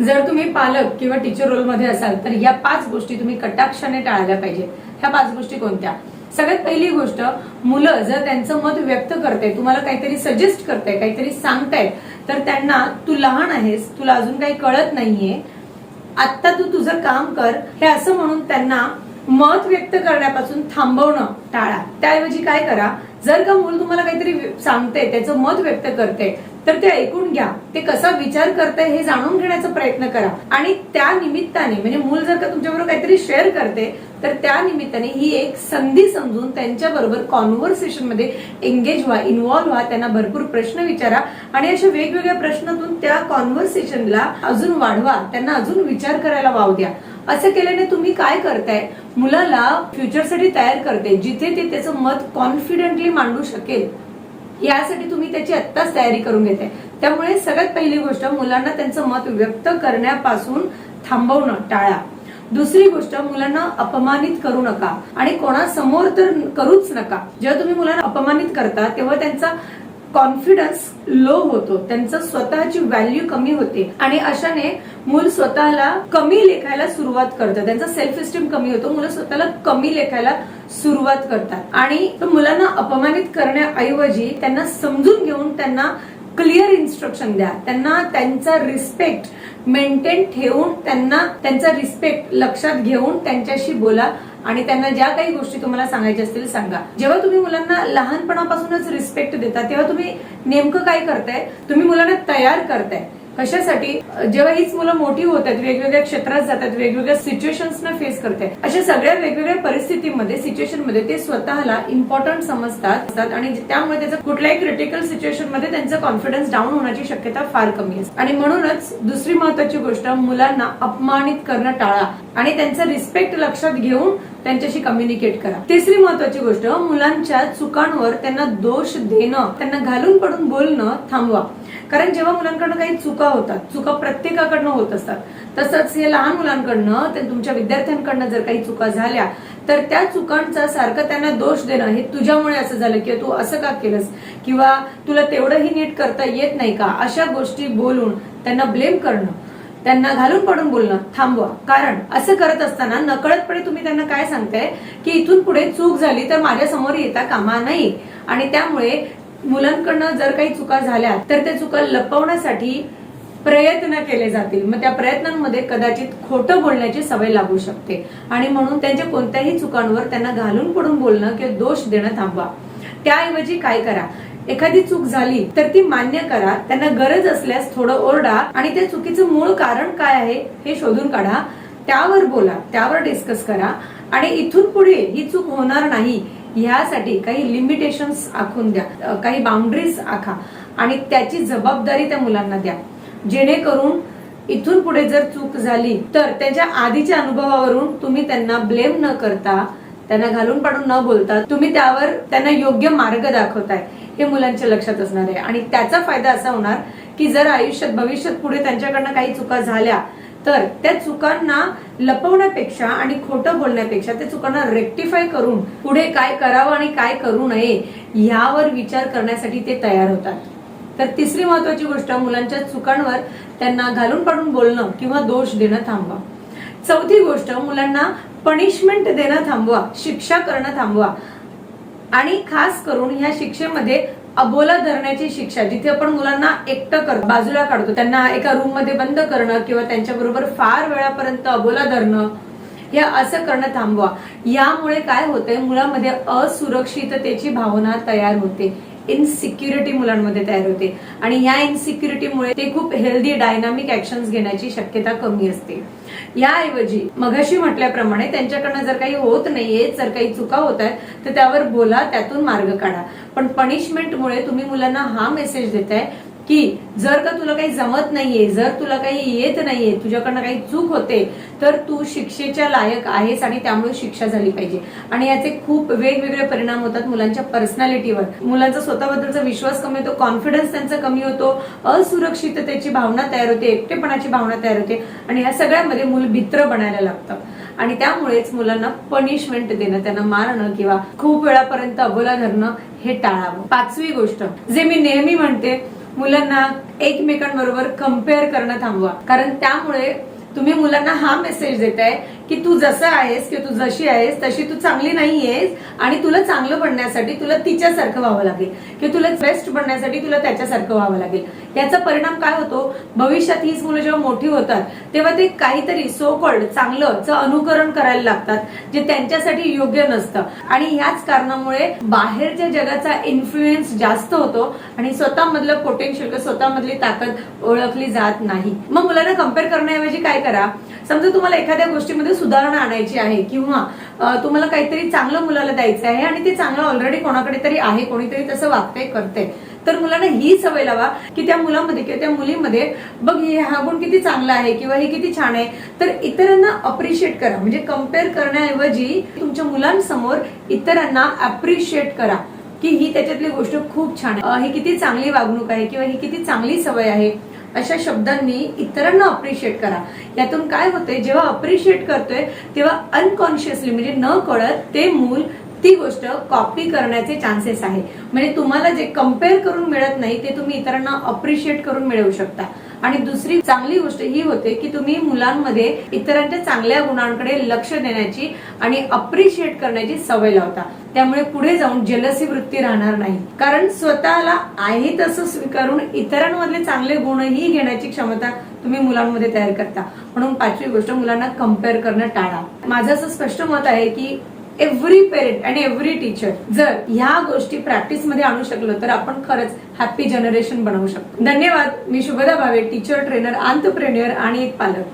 जर तुम्ही पालक किंवा टीचर रोलमध्ये असाल तर या पाच गोष्टी तुम्ही कटाक्षाने टाळायला पाहिजे ह्या पाच गोष्टी कोणत्या? सगळ्यात पहिली गोष्ट मुलं जर त्यांचं मत व्यक्त करते तुम्हाला काहीतरी सजेस्ट करते काहीतरी सांगतायत तर त्यांना तू लहान आहेस तुला अजून काही कळत नाहीये. आत्ता तू तुझं काम कर. हे असं म्हणून त्यांना मत व्यक्त करण्यापासून थांबवणं टाळा. त्याऐवजी काय करा जर का मूल तुम्हाला काहीतरी सांगते त्याचं मत व्यक्त करते तर ते ऐकून घ्या. ते कसा विचार करताय हे जाणून घेण्याचा प्रयत्न करा. आणि त्या निमित्ताने म्हणजे मूल जर का तुमच्याबरोबर काहीतरी शेअर करते तर त्या निमित्ताने ही एक संधी समजून त्यांच्याबरोबर कॉन्व्हर्सेशनमध्ये एंगेज व्हा इन्व्हॉल्व्ह व्हा त्यांना भरपूर प्रश्न विचारा. आणि अशा वेगवेगळ्या प्रश्नातून त्या कॉन्व्हर्सेशनला अजून वाढवा. त्यांना अजून विचार करायला वाव द्या. असं केल्याने तुम्ही काय करताय? मुलाला फ्युचरसाठी तयार करते जिथे ते त्याचं मत कॉन्फिडेंटली मांडू शकेल. यासाठी तुम्ही त्याची आत्ताच तयारी करून घेते. त्यामुळे सगळ्यात पहिली गोष्ट मुलांना त्यांचं मत व्यक्त करण्यापासून थांबवणं टाळा. दुसरी गोष्ट मुलांना अपमानित करू नका. आणि कोणासमोर तर करूच नका. जेव्हा तुम्ही मुलांना अपमानित करता तेव्हा त्यांचा कॉन्फिडन्स लो होतो. त्यांचं स्वतःची व्हॅल्यू कमी होते. आणि अशाने मूल स्वतःला कमी लेखायला सुरुवात करतं त्यांचा सेल्फ इस्टीम कमी होतो. मुलं स्वतःला कमी लेखायला सुरुवात करतात. आणि मुलांना अपमानित करण्याऐवजी त्यांना समजून घेऊन त्यांना क्लिअर इन्स्ट्रक्शन द्या. त्यांना त्यांचा रिस्पेक्ट मेंटेन ठेवून त्यांना त्यांचा रिस्पेक्ट लक्षात घेऊन त्यांच्याशी बोला. आणि त्यांना ज्या काही गोष्टी तुम्हाला सांगायच्या असतील सांगा. जेव्हा तुम्ही मुलांना लहानपणापासूनच रिस्पेक्ट देता तेव्हा तुम्ही नेमकं काय करताय? तुम्ही मुलांना तयार करताय. कशासाठी? जेव्हा हीच मुलं मोठी होत आहेत वेगवेगळ्या क्षेत्रात जातात वेगवेगळ्या सिच्युएशन्सना फेस करते अशा सगळ्या वेगवेगळ्या परिस्थितीमध्ये सिच्युएशनमध्ये ते स्वतःला इम्पॉर्टंट समजतात आणि त्यामुळे त्याचं कुठल्याही क्रिटिकल सिच्युएशनमध्ये त्यांचा कॉन्फिडन्स डाऊन होण्याची शक्यता फार कमी असते. आणि म्हणूनच दुसरी महत्वाची गोष्ट मुलांना अपमानित करणं टाळा. आणि त्यांचा रिस्पेक्ट लक्षात घेऊन त्यांच्याशी कम्युनिकेट करा. तिसरी महत्वाची गोष्ट मुलांच्या चुकांवर त्यांना दोष देणं त्यांना घालून पडून बोलणं थांबवा. कारण जेव्हा मुलांकडनं काही चुका होतात चुका प्रत्येकाकडनं होत असतात तसंच हे लहान मुलांकडनं ते तुमच्या विद्यार्थ्यांकडनं जर काही चुका झाल्या तर त्या चुकांचा सारखं त्यांना दोष देणं हे तुझ्यामुळे असं झालं किंवा तू असं का केलंस किंवा तुला तेवढंही नीट करता येत नाही का अशा गोष्टी बोलून त्यांना ब्लेम करणं. त्यांना घालून पडून बोलणं थांबवा. कारण असं करत असताना नकळतपणे तुम्ही त्यांना काय सांगताय? की इथून पुढे चूक झाली तर माझ्यासमोर येता कामा नाही आणि त्यामुळे मुलांकडनं जर काही चुका झाल्या तर त्या चुका लपवण्यासाठी प्रयत्न केले जातील. मग त्या प्रयत्नांमध्ये कदाचित खोटं बोलण्याची सवय लागू शकते. आणि म्हणून त्यांच्या कोणत्याही चुकांवर त्यांना घालून पडून बोलणं किंवा दोष देणं थांबवा. त्याऐवजी काय करा? एखादी चूक झाली तर ती मान्य करा. त्यांना गरज असल्यास थोडं ओरडा आणि त्या चुकीचं मूळ कारण काय आहे हे शोधून काढा. त्यावर बोला त्यावर डिस्कस करा आणि इथून पुढे ही चूक होणार नाही ह्यासाठी काही लिमिटेशन्स आखून द्या. काही बाउंड्रीज आखा आणि त्याची जबाबदारी त्या मुलांना द्या. जेणेकरून इथून पुढे जर चूक झाली तर त्याच्या आधीच्या अनुभवावरून तुम्ही त्यांना ब्लेम न करता त्यांना घालून पाडून न बोलता तुम्ही त्यावर त्यांना योग्य मार्ग दाखवताय हे मुलांच्या लक्षात असणार आहे. आणि त्याचा फायदा असा होणार की जर आयुष्यात भविष्यात पुढे त्यांच्याकडनं काही चुका झाल्या तर त्या चुकांना लपवण्यापेक्षा आणि खोटं बोलण्यापेक्षा त्या चुकांना रेक्टिफाय करून पुढे काय करावं आणि काय करू नये यावर विचार करण्यासाठी ते तयार होतात. तर तिसरी महत्वाची गोष्ट मुलांच्या चुकांवर त्यांना घालून पाडून बोलणं किंवा दोष देणं थांबवा. चौथी गोष्ट मुलांना पनिशमेंट देणं थांबवा शिक्षा करणं थांबवा. आणि खास करून ह्या शिक्षेमध्ये अबोला धरण्याची शिक्षा जिथे आपण मुलांना एकटं कर बाजूला काढतो त्यांना एका रूममध्ये बंद करणं किंवा त्यांच्याबरोबर फार वेळापर्यंत अबोला धरणं हे असं करणं थांबवा. यामुळे काय होतंय मुलामध्ये असुरक्षिततेची भावना तयार होते. इनसिक्युरिटी मुलांमध्ये तयार होते. आणि या इनसिक्युरिटीमुळे ते खूप हेल्दी डायनामिक ऍक्शन्स घेण्याची शक्यता कमी असते. याऐवजी मघाशी म्हटल्याप्रमाणे त्यांच्याकडनं जर काही होत नाहीये जर काही चुका होत आहेत तर त्यावर बोला त्यातून मार्ग काढा. पण पनिशमेंटमुळे तुम्ही मुलांना हा मेसेज देताय की जर का तुला काही जमत नाहीये जर तुला काही येत नाहीये तुझ्याकडनं काही चूक होते तर तू शिक्षेच्या लायक आहेस आणि त्यामुळे शिक्षा झाली पाहिजे. आणि याचे खूप वेगवेगळे परिणाम होतात मुलांच्या पर्सनॅलिटीवर. मुलांचा स्वतःबद्दलचा विश्वास कमी होतो कॉन्फिडन्स त्यांचा कमी होतो असुरक्षिततेची भावना तयार होते एकटेपणाची भावना तयार होते आणि या सगळ्यामध्ये मूल भित्र बनायला लागतं आणि त्यामुळेच मुलांना पनिशमेंट देणं त्यांना मारणं किंवा खूप वेळापर्यंत अबोला धरणं हे टाळावं. पाचवी गोष्ट जे मी नेहमी म्हणते मुलांना एकमेकांबरोबर कंपेअर करणं थांबवा. कारण त्यामुळे तुम्ही मुलांना हा मेसेज देताय की तू जसं आहेस किंवा तू जशी आहेस तशी तू चांगली नाही आहेस आणि तुला चांगलं बनण्यासाठी तुला तिच्यासारखं व्हावं लागेल. किंवा तुला बेस्ट बनण्यासाठी तुला त्याच्यासारखं व्हावं लागेल. याचा परिणाम काय होतो? भविष्यात हीच मुलं जेव्हा मोठी होतात तेव्हा ते काहीतरी सो कॉल्ड चांगलं अनुकरण करायला लागतात जे त्यांच्यासाठी योग्य नसतं. आणि ह्याच कारणामुळे बाहेरच्या जगाचा इन्फ्लुएन्स जास्त होतो आणि स्वतःमधलं पोटेन्शियल किंवा स्वतःमधली ताकद ओळखली जात नाही. मग मुलांना कंपेअर करण्याऐवजी काय करा? समजा तुम्हाला एखाद्या गोष्टीमध्ये सुधारणा आणायची आहे किंवा तुम्हाला काहीतरी चांगलं मुलाला द्यायचं आहे आणि ते चांगलं ऑलरेडी कोणाकडे तरी आहे कोणीतरी तसं वागते करते तर मुलांना ही सवय लावा की त्या मुलामध्ये किंवा त्या मुलीमध्ये बघ हे हा गुण किती चांगला आहे किंवा हे किती छान आहे. तर इतरांना अप्रिशिएट करा. म्हणजे कंपेअर करण्याऐवजी तुमच्या मुलांसमोर इतरांना अप्रिशिएट करा की ही त्याच्यातली गोष्ट खूप छान आहे. ही किती चांगली वागणूक आहे किंवा ही किती चांगली सवय आहे. अशा शब्दांनी इतरांना अप्रिशिएट करा. यातून काय होते जेव्हा अप्रिशिएट करतोय तेव्हा अनकॉन्शियसली म्हणजे न कळत ते मूल ती गोष्ट कॉपी करण्याचे चान्सेस आहे. म्हणजे तुम्हाला जे कंपेअर करून मिळत नाही ते तुम्ही इतरांना अप्रिशिएट करून मिळवू शकता. आणि दुसरी चांगली गोष्ट ही होते की तुम्ही मुलांमध्ये इतरांच्या चांगल्या गुणांकडे लक्ष देण्याची आणि अप्रिशिएट करण्याची सवय लावता. त्यामुळे पुढे जाऊन जलसी वृत्ती राहणार नाही. कारण स्वतःला आहे तसं स्वीकारून इतरांमधले चांगले गुणही घेण्याची क्षमता तुम्ही मुलांमध्ये तयार करता. म्हणून पाचवी गोष्ट मुलांना कंपेअर करणं टाळा. माझं असं स्पष्ट मत आहे की एव्हरी पेरेंट आणि एव्हरी टीचर जर ह्या गोष्टी प्रॅक्टिसमध्ये आणू शकलो तर आपण खरंच हॅपी जनरेशन बनवू शकतो. धन्यवाद. मी Shubhada Bhave teacher trainer entrepreneur आणि एक पालक.